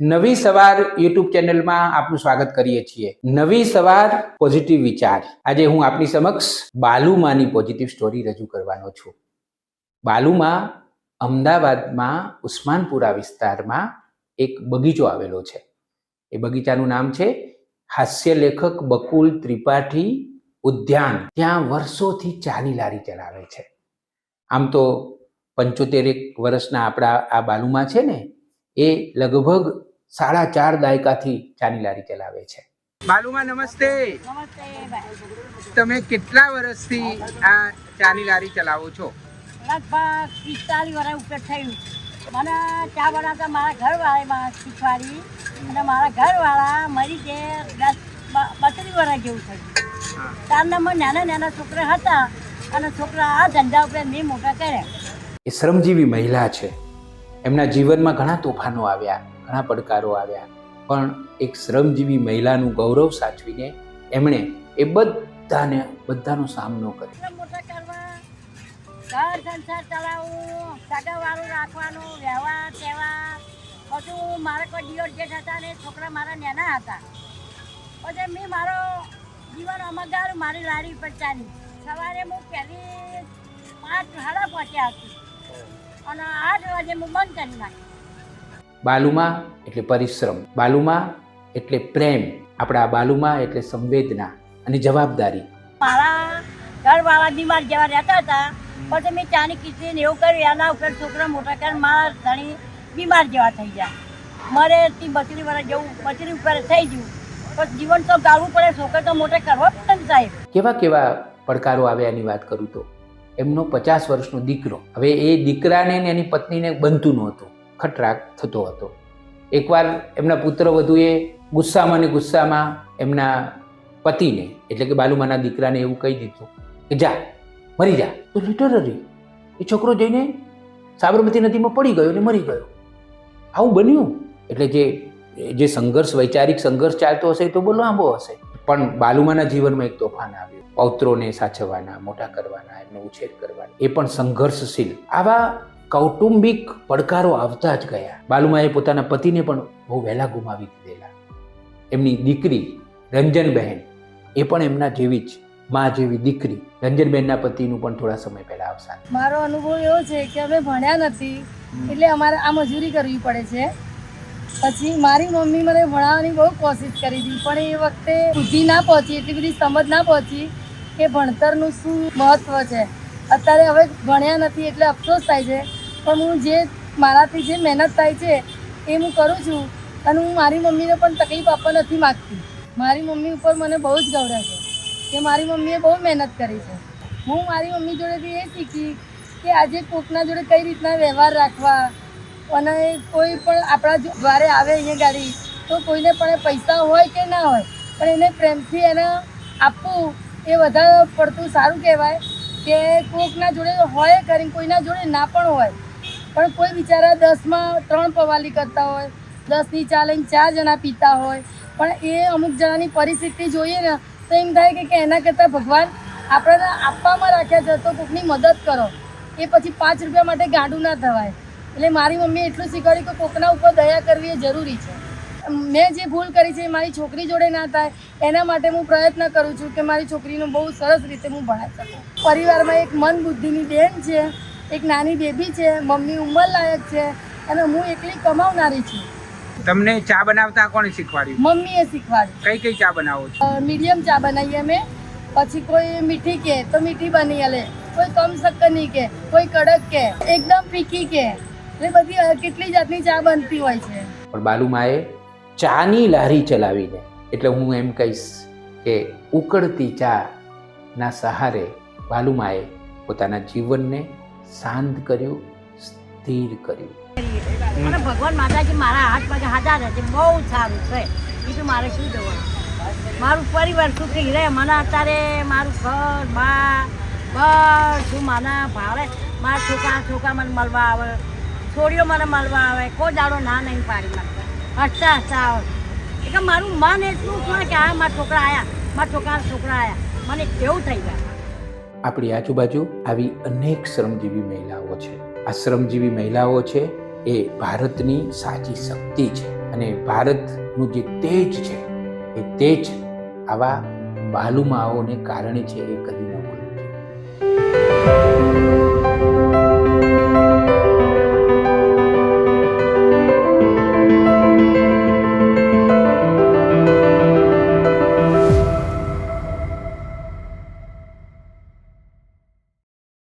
નવી સવાર યુટ્યુબ ચેનલમાં આપનું સ્વાગત કરીએ છીએ. નવી સવાર પોઝિટિવ વિચાર. આજે હું આપની સમક્ષ બાલુમાની પોઝિટિવ સ્ટોરી રજૂ કરવાનો છું. બાલુમાં અમદાવાદમાં ઉસ્માનપુરા વિસ્તારમાં એક બગીચો આવેલો છે. એ બગીચાનું નામ છે હાસ્ય લેખક બકુલ ત્રિપાઠી ઉદ્યાન. ત્યાં વર્ષોથી ચાલી લારી ચલાવે છે. આમ તો પંચોતેર એક વર્ષના આપણા આ બાલુમાં છે ને, એ લગભગ સાડા ચાર દાયકાથી ચાની લારી ચલાવે છે. બાલુમાં નમસ્તે. નમસ્તે તમે કેટલા વર્ષથી આ ચાની લારી ચલાવો છો? લગભગ પિસ્તાલીસ વર્ષ ઉપર થયું. મને ચા બનાવતા મારા ઘરવાળા મને શીખવાડી. અને મારા ઘરવાળા મરી જે દસ બત્રીસ વર્ષ જેવું થયું. ત્યારના નાના નાના છોકરા હતા. અને છોકરા આ ધંધા ઉપર મેં મોટા કર્યા. એ શ્રમજીવી મહિલા છે. એમના જીવનમાં ઘણા તોફાનો આવ્યા. ઘણા પડકારો આવ્યા. પણ એક શ્રમજીવી મહિલાનું ગૌરવ સાચવીને એમણે એ બધાને, બધાનો સામનો કર્યો. ઘર સંસાર ચલાવવું, સગાવાળું રાખવાનું, વ્યવહાર તહેવાર બધું મારા કોઈ દિયોર હતા ને, છોકરા મારા નાના હતા. પછી મેં મારો જીવન અમગાર મારી લારી પર ચાલી. સવારે હું પહેલી પાંચ સાડા પહોંચ્યા હતી અને આઠ વાગે હું બંધ કરી નાખી. બાલુમાં એટલે પરિશ્રમ. બાલુમા એટલે પ્રેમ. આપણા બાલુમા એટલે સંવેદના અને જવાબદારી. મારા ઘરવાળા બીમાર જેવા રહેતા હતા. પછી મેં ચાની કીધી ને એવું કર્યું એના ઉપર છોકરા મોટા મારા ધણી બીમાર જેવા થઈ ગયા. મારે તી બત્રીસ વાળા જવું બત્રીસ ઉપર થઈ ગયું. પણ જીવન તો ગાળવું પડે છોકરા તો મોટા કરવા પડે ને સાહેબ. કેવા કેવા પડકારો આવે એની વાત કરું તો? એમનો પચાસ વર્ષનો દીકરો. હવે એ દીકરાને ને એની પત્નીને બનતું નહોતું. ખટરાક થતો હતો. એકવાર એમના પુત્ર વધુએ ગુસ્સામાં ને ગુસ્સામાં એમના પતિને, એટલે કે બાલુમાના દીકરાને એવું કહી દીધું કે, જા, મરી જા. તો લિટરરી એ છોકરો જઈને સાબરમતી નદીમાં પડી ગયો ને મરી ગયો. આવું બન્યું? એટલે જે જે સંઘર્ષ, વૈચારિક સંઘર્ષ ચાલતો હશે તો બહુ લાંબો હશે. પણ બાલુમાના જીવનમાં એક તોફાન આવ્યું. પૌત્રોને સાચવવાના, મોટા કરવાના, એમનો ઉછેર કરવાના, એ પણ સંઘર્ષશીલ. આવા કૌટુંબિક પડકારો આવતા જ ગયા. બાલુમાએ પોતાના પતિને પણ બહુ વહેલા ગુમાવી દીધેલા. એમની દીકરી રંજનબહેન એ પણ એમના જેવી જ મા જેવી દીકરી રંજનબહેનના પતિનું પણ થોડા સમય પહેલા અવસાન મારો અનુભવ એવો છે કે અમે ભણ્યા નથી એટલે અમારે આ મજૂરી કરવી પડે છે. પછી મારી મમ્મી મને ભણાવવાની બહુ કોશિશ કરી હતી પણ એ વખતે બુદ્ધિ ના પહોંચી એટલી બધી સમજ ના પહોંચી કે ભણતરનું શું મહત્ત્વ છે. અત્યારે હવે ભણ્યા નથી એટલે અફસોસ થાય છે. પણ હું જે મારાથી જે મહેનત થાય છે, એ હું કરું છું અને હું મારી મમ્મીને પણ તકલીફ આપવા નથી માગતી. મારી મમ્મી ઉપર મને બહુ જ ગૌરવ છે કે મારી મમ્મીએ બહુ મહેનત કરી છે. હું મારી મમ્મી જોડેથી એ શીખી કે આજે કોકના જોડે કઈ રીતના વ્યવહાર રાખવા અને કોઈ પણ આપણા દ્વારે આવે અહીંયા ગાડી, તો કોઈને પણ પૈસા હોય કે ના હોય, પણ એને પ્રેમથી એને આપવું એ વધારે પડતું સારું કહેવાય કે કોકના જોડે હોય કરીને કોઈના જોડે ના પણ હોય પણ કોઈ બિચારા દસમાં ત્રણ પવાલી કરતા હોય, દસની ચા લઈને ચાર જણા પીતા હોય, પણ એ અમુક જણાની પરિસ્થિતિ જોઈએ ને, તો એમ થાય કે- એના કરતાં ભગવાન આપણને આપવામાં રાખ્યા છે તો કોકની મદદ કરો. એ પછી પાંચ રૂપિયા માટે ગાંડું ના થવાય. એટલે મારી મમ્મીએ એટલું શીખવાડ્યું કે કોકના ઉપર દયા કરવી એ જરૂરી છે. મેં જે ભૂલ કરી છે એ મારી છોકરી જોડે ના થાય, એના માટે હું પ્રયત્ન કરું છું કે મારી છોકરીનું બહુ સરસ રીતે હું ભણાવી શકું. પરિવારમાં એક મન બુદ્ધિની બેન છે એક નાની બેબી છે મમ્મી ઉંમર લાયક છે અને હું એકલી કમાવનારી છું. તમને ચા બનાવતા કોણે શીખવાડ્યું? મમ્મીએ શીખવાડ્યું. કઈ કઈ ચા બનાવો છો? મીડિયમ ચા બનાવીએ અમે. પછી કોઈ મીઠી કે તો મીઠી બની અલે કોઈ કમ શક્કરની કે કોઈ કડક કે એકદમ ફીકી કે. એટલે બધી કેટલી જાતની ચા બનતી હોય છે. પણ બાલુમાએ ચાની લારી ચલાવીને એટલે હું એમ કહીશ કે ઉકળતી ચા ના સહારે બાલુમાએ પોતાના જીવનને શાંત કર્યું, સ્થિર કર્યું. અને ભગવાન માતાજી મારા હાથ પગે હાજર છે બહુ સારું છે. બીજું મારે શું જોવાનું? મારું પરિવાર સુખી રહે, મને અત્યારે મારું ઘર, બા બધું મને ભાવે, મારા છોકરા છોકરા મને મળવા આવે છોડીઓ મને મળવા આવે, કોઈ દાડો ના નહીં પાડી નાખતા હસતા હસતા આવે એટલે મારું મન એટલું છે કે આ મારા છોકરા આવ્યા મારા છોકરા છોકરા આવ્યા મને એવું થઈ જાય આપણી આજુબાજુ આવી અનેક શ્રમજીવી મહિલાઓ છે. આ શ્રમજીવી મહિલાઓ છે એ ભારતની સાચી શક્તિ છે અને ભારતનું જે તેજ છે, એ તેજ આવા બાલુમાઓને કારણે છે એ કદી ન ભૂલવું